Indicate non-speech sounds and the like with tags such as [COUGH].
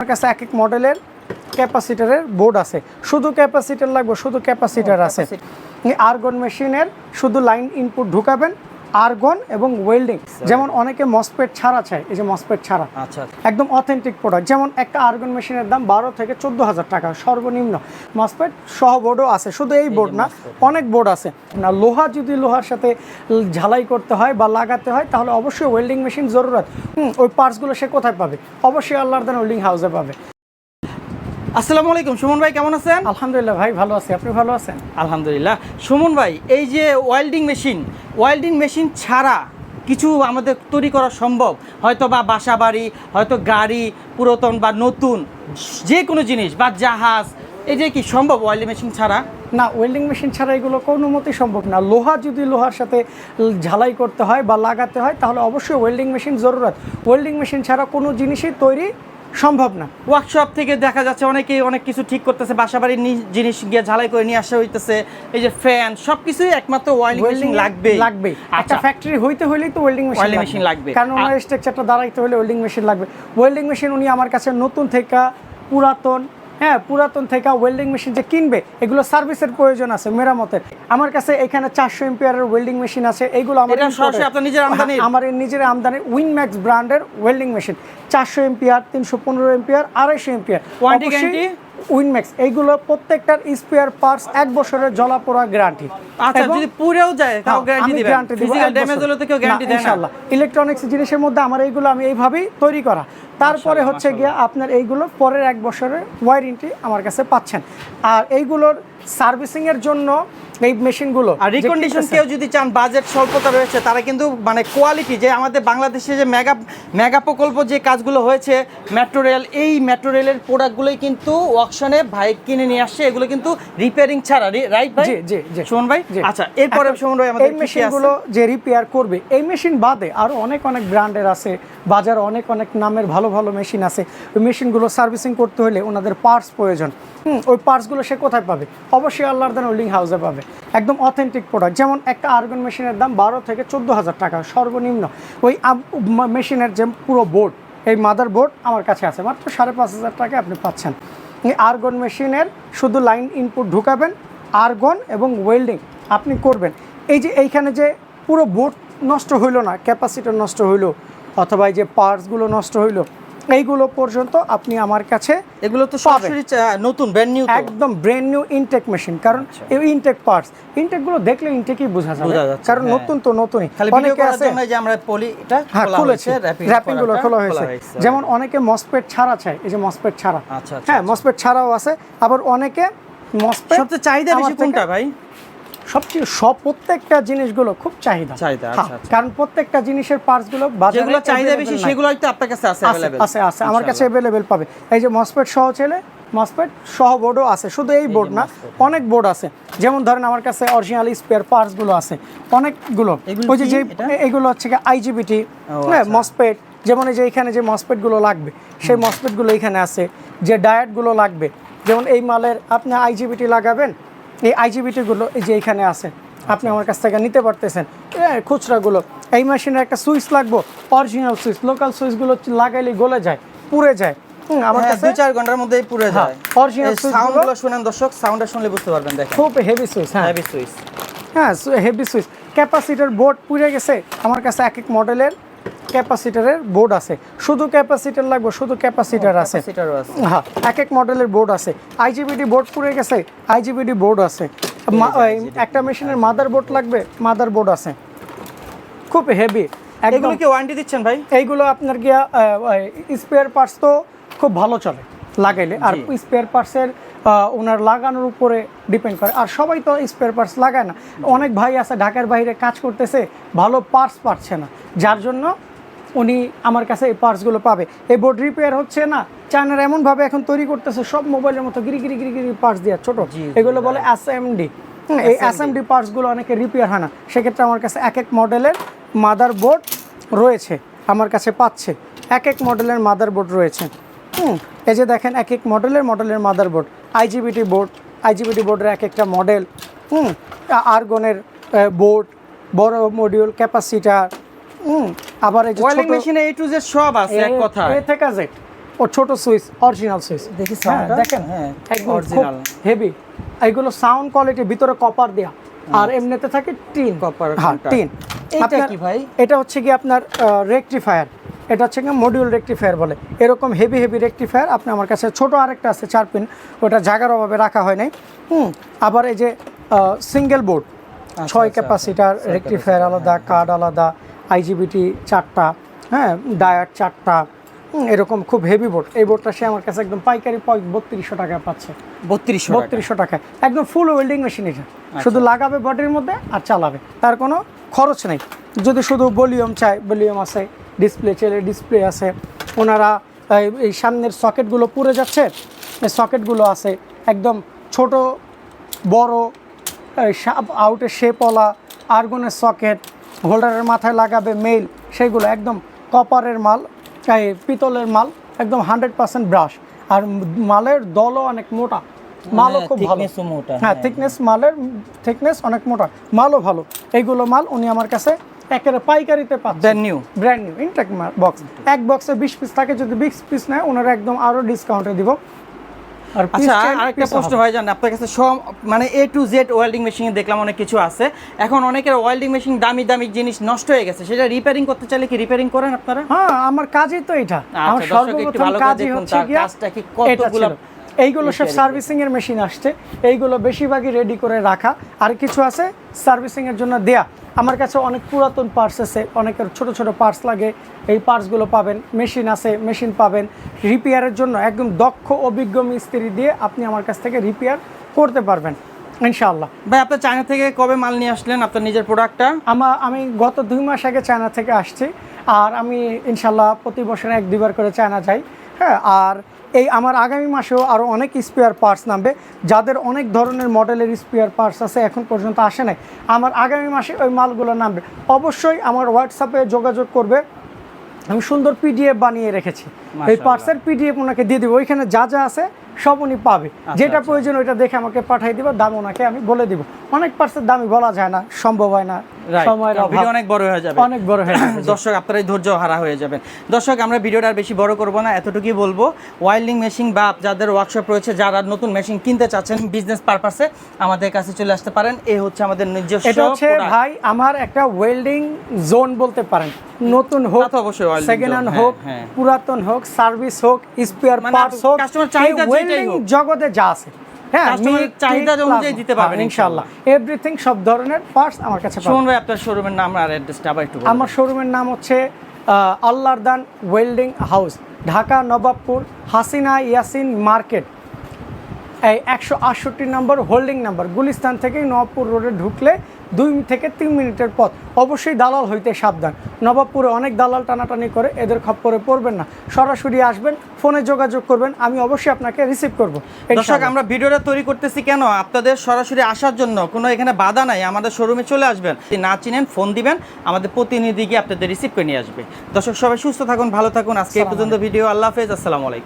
আমার কাছে এক এক মডেলের ক্যাপাসিটারের বোর্ড আছে। শুধু ক্যাপাসিটার লাগবে শুধু ক্যাপাসিটার আছে। আর্গন মেশিনের শুধু লাইন ইনপুট ঢুকাবেন আর্গন এবং ওয়েল্ডিং। যেমন অনেকে মসপেট ছাড়া চায় এই যে মসপেট ছাড়া। আচ্ছা একদম অথেন্টিক প্রোডাক্ট যেমন একটা আর্গন মেশিনের দাম বারো থেকে চোদ্দ হাজার টাকা সর্বনিম্ন। মসপেট সহ বোর্ডও আছে শুধু এই বোর্ড না অনেক বোর্ড আছে। না লোহা যদি লোহার সাথে ঝালাই করতে হয় বা লাগাতে হয় তাহলে অবশ্যই ওয়েল্ডিং মেশিন জরুরত। হুম, ওই পার্টসগুলো সে কোথায় পাবে? অবশ্যই আল্লাহর দেন ওয়েল্ডিং হাউসে পাবে। আসসালামু আলাইকুম সুমন ভাই কেমন আছেন? আলহামদুলিল্লাহ ভাই ভালো আছি। আপনি ভালো আছেন? আলহামদুলিল্লাহ। সুমন ভাই এই যে ওয়েল্ডিং মেশিন ওয়েল্ডিং মেশিন ছাড়া কিছু আমাদের তৈরি করা সম্ভব? হয়তো বা বাসা বাড়ি হয়তো গাড়ি পুরাতন বা নতুন যে কোনো জিনিস বা জাহাজ এই যে কি সম্ভব ওয়েল্ডিং মেশিন ছাড়া? না ওয়েল্ডিং মেশিন ছাড়া এগুলো কোনো মতেই সম্ভব না। লোহা যদি লোহার সাথে ঝালাই করতে হয় বা লাগাতে হয় তাহলে অবশ্যই ওয়েল্ডিং মেশিন জরুরত। ওয়েল্ডিং মেশিন ছাড়া কোনো জিনিসই তৈরি সম্ভব না। ওয়ার্কশপ থেকে দেখা যাচ্ছে অনেকেই অনেক কিছু ঠিক করতেছে বাসা বাড়ির জিনিস গিয়ে ঝালাই করে নিয়ে আসা হইতেছে এই যে ফ্যান সব কিছুই একমাত্র ওয়েল্ডিং মেশিন লাগবে লাগবে একটা আচ্ছা। ফ্যাক্টরি হইতে হলেই তো ওয়েল্ডিং মেশিন machine লাগবে। কারণ ওনার স্ট্রাকচারটা দাঁড়াইতে হলে ওয়েল্ডিং মেশিন লাগবে। ওয়েল্ডিং মেশিন উনি আমার কাছে নতুন থেকে পুরাতন হ্যাঁ পুরাতন থেকে ওয়েল্ডিং মেশিন যে কিনবে এগুলো সার্ভিসের প্রয়োজন আছে মেরামতের। আমার কাছে এখানে চারশো এম্পিয়ারের ওয়েল্ডিং মেশিন আছে এগুলো আমার আমার নিজের আমদানি উইনম্যাক্স ব্র্যান্ডের ওয়েল্ডিং মেশিন চারশো এম্পিয়ার তিনশো পনেরো এম্পিয়ার আড়াইশো এম্পিয়ার? উইনম্যাক্স এইগুলো প্রত্যেকটার স্পেয়ার পার্টস এক বছরের জলাপোড়া গ্যারান্টি আচ্ছা যদি পুরেও যায় তাও গ্যারান্টি দিবেন। গ্যারান্টি ফিজিক্যাল ড্যামেজ হলে তো কেউ গ্যারান্টি দেয় না। ইনশাআল্লাহ। ইলেকট্রনিক্স জিনিসের মধ্যে আমার এইগুলো আমি এইভাবেই তৈরি করা। তারপরে হচ্ছে গিয়ে আপনার এইগুলো পরের এক বছরের ওয়ারেন্টি আমার কাছে পাচ্ছেন। আর এইগুলোর সার্ভিসিং এর জন্য এই মেশিনগুলো আর রিকন্ডিশন কেউ যদি চান বাজেট স্বল্পতা রয়েছে তারা কিন্তু মানে কোয়ালিটি যে আমাদের বাংলাদেশে যে মেগা মেগা প্রকল্প যে কাজগুলো হয়েছে মেট্রো রেল এই মেট্রো রেলের প্রোডাক্টগুলোই কিন্তু অকশনে ভাই কিনে নিয়ে আসছে এগুলো কিন্তু রিপেয়ারিং ছাড়া রাইট ভাই? জি, জি। সুমন ভাই? আচ্ছা এরপরে সুমন ভাই আমাদের এই মেশিনগুলো যে রিপেয়ার করবে এই মেশিন বাদে আরও অনেক অনেক ব্র্যান্ডের আছে বাজারে অনেক অনেক নামের ভালো ভালো মেশিন আছে। ওই মেশিনগুলো সার্ভিসিং করতে হলে ওনাদের পার্টস প্রয়োজন। হুম ওই পার্টসগুলো সে কোথায় পাবে? অবশ্যই আল্লাহর দেন ওয়েল্ডিং হাউসে পাবে। একদম অথেন্টিক প্রোডাক্ট যেমন একটা আর্গন মেশিনের দাম বারো থেকে চোদ্দ হাজার টাকা, সর্বনিম্ন। ওই মেশিনের যে পুরো বোর্ড এই মাদার বোর্ড আমার কাছে আছে, মাত্র সাড়ে পাঁচ হাজার টাকা আপনি পাচ্ছেন। এই আর্গন মেশিনের শুধু লাইন ইনপুট ঢুকাবেন আর্গন এবং ওয়েল্ডিং আপনি করবেন। এই যে এইখানে যে পুরো বোর্ড নষ্ট হইল না ক্যাপাসিটার নষ্ট হইল, অথবা এই যে পার্টসগুলো নষ্ট হইল এইগুলো পর্যন্ত আপনি আমার কাছে এগুলো তো সরাসরি নতুন ব্র্যান্ড নিউ একদম ব্র্যান্ড নিউ ইনটেক মেশিন কারণ এই ইনটেক পার্টস ইনটেকগুলো দেখলে ইনটেকই বোঝা যাবে। কারণ হ্যাঁ। নতুন তো নতুনই। খালি ভিডিও অনেকে করার আছে জন্য যে আমরা পলি এটা হ্যাঁ খোলা খুলেছে। হয়েছে, র্যাপিংগুলো খোলা হয়েছে। যেমন অনেকে মসপেট ছাড়া চায় এই যে মসপেট ছাড়া। আচ্ছা, আচ্ছা, হ্যাঁ মসপেট ছাড়াও আছে আবার অনেকে মসপেট সবচেয়ে চাহিদা বেশি কোনটা ভাই? সবচেয়ে সব প্রত্যেকটা জিনিসগুলো খুব চাহিদা। চাহিদা, হ্যাঁ, আচ্ছা, আচ্ছা। কারণ প্রত্যেকটা জিনিসের পার্টসগুলো যেগুলো চাহিদা বেশি সেগুলো আপনার কাছে আছে আছে আছে আছে আমার কাছে অ্যাভেলেবেল পাবে। এই যে মসপেট সহ ছেলে মসপেট সহ বোর্ডও আছে শুধু এই বোর্ড না অনেক বোর্ড আছে। যেমন ধরেন আমার কাছে অরিজিনাল স্পেয়ার পার্টসগুলো আছে অনেকগুলো। ওই যে? এগুলো হচ্ছে আইজিবিটি হ্যাঁ আচ্ছা। মসপেট যেমন এই যে এখানে যে মসপেটগুলো লাগবে সেই মসপেটগুলো এখানে আছে যে ডায়েটগুলো লাগবে। যেমন এই মালের আপনি আইজিবিটি লাগাবেন এই আইজিবিটিগুলো এই যে এখানে আছে আপনি আমার কাছ থেকে নিতে পারতেছেন। খুচরাগুলো এই মেশিনের একটা সুইচ লাগবো অরিজিনাল সুইচ লোকাল সুইচগুলো লাগাইলে গলে যায় পুড়ে যায়। আমার হ্যাঁ, কাছে দুই চার ঘণ্টার মধ্যেই পুরো হ্যাঁ, যায়। গুলো শুনেন দর্শক সাউন্ডটা শুনলে বুঝতে পারবেন দেখেন। খুব হেভি সুইচ হ্যাঁ। Heavy switch. হ্যাঁ হেভি সুইচ। ক্যাপাসিটার বোর্ড পুড়ে গেছে আমার কাছে এক এক মডেলের ক্যাপাসিটারের বোর্ড আছে। শুধু ক্যাপাসিটার লাগবে শুধু ক্যাপাসিটার আছে। হ্যাঁ এক এক মডেলের বোর্ড আছে। আইজিবিডি বোর্ড পুড়ে গেছে আইজিবিডি বোর্ড আছে। একটা মেশিনের মাদার বোর্ড লাগবে মাদার বোর্ড আছে। খুব হেভি এগুলো কি ওয়ারেন্টি দিচ্ছেন ভাই? এইগুলো আপনার গিয়া স্পেয়ার পার্টস তো খুব ভালো চলে লাগাইলে। আর স্পেয়ার পার্টসের ওনার লাগানোর উপরে ডিপেন্ড করে। আর সবাই তো স্পেয়ার পার্টস লাগায় না। অনেক ভাই আছে ঢাকার বাইরে কাজ করতেছে ভালো পার্টস পাচ্ছে না। যার জন্য উনি আমার কাছে এই পার্টসগুলো পাবে। এই বোর্ড রিপেয়ার হচ্ছে না চায়নার এমনভাবে এখন তৈরি করতেছে সব মোবাইলের মতো গিরি গিরি গিরি গিরি পার্টস দেওয়া ছোটো। এগুলো বলে এসএমডি এই এসএমডি পার্টসগুলো অনেকে রিপেয়ার হয় না। সেক্ষেত্রে আমার কাছে এক এক মডেলের মাদার বোর্ড রয়েছে আমার কাছে পাচ্ছে। এক এক মডেলের মাদার বোর্ড রয়েছে। হুম এই যে দেখেন এক এক মডেলের মডেলের mother board IGBT board IGBT বোর্ডের এক একটা মডেল হুম আর্গনের বোর্ড বড় মডিউল ক্যাপাসিটার আবার এই যে ওয়েলিং ছোট- মেশিনে এ টু জেড সব আছে এক কথা এ থেকে জেড ও ছোট সুইচ অরিজিনাল সুইচ। দেখি হ্যাঁ দেখেন? হ্যাঁ, original। হেভি এইগুলো সাউন্ড কোয়ালিটি ভিতরে কপার দেয়া। আর এমনিতে থাকে টিন Copper হ্যাঁ টিন আপনার- কি ভাই? এটা হচ্ছে কি আপনার রেকটিফায়ার এটা হচ্ছে কি মডিউল রেকটিফায়ার বলে। এরকম হেভি হেভি রেকটিফায়ার আপনি আমার কাছে ছোট আরেকটা আছে চার পিন ওটা জায়গার অভাবে রাখা হয় নাই। হুম আবার এই যে সিঙ্গেল বোর্ড ছয় আচ্ছা, ক্যাপাসিটার ছয় রেকটিফায়ার আলাদা কার্ড আলাদা। আইজিবিটি চারটা হ্যাঁ ডায়ার চারটা এরকম খুব হেভি বোর্ড এই বোর্ডটা সে আমার কাছে একদম পাইকারি পয় বত্রিশশো টাকায় পাচ্ছে। বত্রিশশো বত্রিশশো টাকায় একদম ফুল ওয়েল্ডিং মেশিন এটা। আচ্ছা। শুধু লাগাবে বডির মধ্যে আর চালাবে। তার কোনো খরচ নেই। যদি শুধু ভলিউম চায় ভলিউম আছে ডিসপ্লে চাইলে ডিসপ্লে আছে ওনারা এই- এই সামনের সকেটগুলো পুড়ে যাচ্ছে এই সকেটগুলো আছে একদম ছোট বড় আউটের শেপওয়ালা আর্গনের সকেট হোল্ডারের মাথায় লাগাবে মেইল সেগুলো একদম কপারের মাল এই পিতলের মাল একদম হান্ড্রেড পার্সেন্ট ব্রাশ আর মালের দলও অনেক মোটা মালও হ্যাঁ, খুব ভালো। মোটা, হ্যাঁ হ্যাঁ। থিকনেস মালের থিকনেস অনেক মোটা মালও ভালো। এইগুলো মাল উনি আমার কাছে একেবারে পাইকারিতে পাচ্ছেন Brand new? Brand new intact box এক বক্সে বিশ পিস থাকে যদি বিশ পিস নেয় ওনারা একদম আরও ডিসকাউন্টে দিব। আচ্ছা আরেকটা প্রশ্ন হয় জানেন আপনার কাছে সব মানে A to Z welding machine দেখলাম অনেক কিছু আছে। এখন অনেকের ওয়েল্ডিং মেশিন দামি দামি জিনিস নষ্ট হয়ে গেছে। সেটা রিপেয়ারিং করতে চাইলে কি রিপেয়ারিং করেন আপনারা? হ্যাঁ আমার কাজই তো এটা। আমার আচ্ছা, সর্বপ্রথম কাজই হচ্ছে কাজটা কি কতগুলা। এইগুলো সব সার্ভিসিং এর মেশিন আসছে। এইগুলো বেশিরভাগই রেডি করে রাখা। আর কিছু আছে সার্ভিসিং এর জন্য দেয়া। আমার কাছে অনেক পুরাতন পার্টস আছে অনেকের ছোট ছোট পার্টস লাগে। এই পার্টসগুলো পাবেন মেশিন আছে মেশিন পাবেন। রিপেয়ারের জন্য একদম দক্ষ অভিজ্ঞ মিস্ত্রি দিয়ে আপনি আমার কাছ থেকে রিপেয়ার করতে পারবেন ইনশাআল্লাহ। ভাই আপনি চায়না থেকে কবে মাল নিয়ে আসলেন আপনার নিজের প্রোডাক্টটা আমার আমি গত দুই মাস আগে চায়না থেকে আসছি। আর আমি ইনশাল্লাহ প্রতি বছর এক দুবার করে চায়না যাই হ্যাঁ? আর এই আমার আগামী মাসেও আরও অনেক স্পেয়ার পার্টস নামবে যাদের অনেক ধরনের মডেলের স্পেয়ার পার্টস আছে এখন পর্যন্ত আসে নাই। আমার আগামী মাসে ওই মালগুলো নামবে। অবশ্যই আমার হোয়াটসঅ্যাপে যোগাযোগ করবে। আমি সুন্দর পিডিএফ বানিয়ে রেখেছি। এই। পার্টসের পিডিএফ ওনাকে দিয়ে দেবো। ওইখানে যা যা আছে সব উনি পাবে। যেটা আচ্ছা। প্রয়োজন ওইটা দেখে আমাকে পাঠিয়ে দিব দাম ওনাকে আমি বলে দিব। অনেক পার্টসের দামই বলা যায় না সম্ভব হয় না। সময়ের অভাব। অনেক বড় হয়ে যাবে। অনেক বড় হয়ে যাবে। [COUGHS] দর্শক আপনারাই ধৈর্য হারা হয়ে যাবেন। দর্শক আমরা ভিডিওটা আর বেশি বড় করব না এতটুকুই বলব। ওয়াইল্ডিং মেশিন বা যাদের ওয়ার্কশপ রয়েছে যারা নতুন মেশিন কিনতে চাচ্ছেন বিজনেস পারপাসে আমাদের কাছে চলে আসতে পারেন। এই হচ্ছে আমাদের নিজস্ব এটা হচ্ছে ভাই আমার একটা ওয়েল্ডিং জোন বলতে পারেন। নতুন হোক অবশ্যই সেকেন্ড হ্যান্ড হোক হ্যাঁ। পুরাতন হোক সার্ভিস হোক স্পেয়ার মানে পার্টস চাহিদা হোক। জগতে যা আছে। হ্যাঁ Customer চাহিদা অনুযায়ী দিতে পারবেন হ্যাঁ, ইনশাআল্লাহ। এভরিথিং সব ধরনের পার্টস আমার কাছে সুমন ভাই আপনার শোরুমের নাম আর অ্যাড্রেসটা আবার একটু আমার শোরুমের নাম হচ্ছে আহ, আল্লাহর দান welding house Dhaka Nawabpur Hasina Yasin market. এই একশো আটষট্টি নম্বর হোল্ডিং নাম্বার গুলিস্তান থেকে নবাবপুর রোডে ঢুকলে দুই থেকে তিন মিনিটের পথ। অবশ্যই দালাল হইতে সাবধান। নবাবপুরে অনেক দালাল টানাটানি করে এদের খপ্পরে পড়বেন না। সরাসরি আসবেন ফোনে যোগাযোগ করবেন আমি অবশ্যই আপনাকে রিসিভ করব। দর্শক আমরা ভিডিওটা তৈরি করতেছি কেন? আপনাদের সরাসরি আসার জন্য কোনো এখানে বাধা নাই। আমাদের শোরুমে চলে আসবেন। না চিনেন ফোন দিবেন। আমাদের প্রতিনিধি গিয়ে আপনাদের রিসিভ করে নিয়ে আসবে। দর্শক সবাই সুস্থ থাকুন ভালো থাকুন। আজকে এই পর্যন্ত ভিডিও আল্লাহ হাফেজ। আসসালামু আলাইকুম।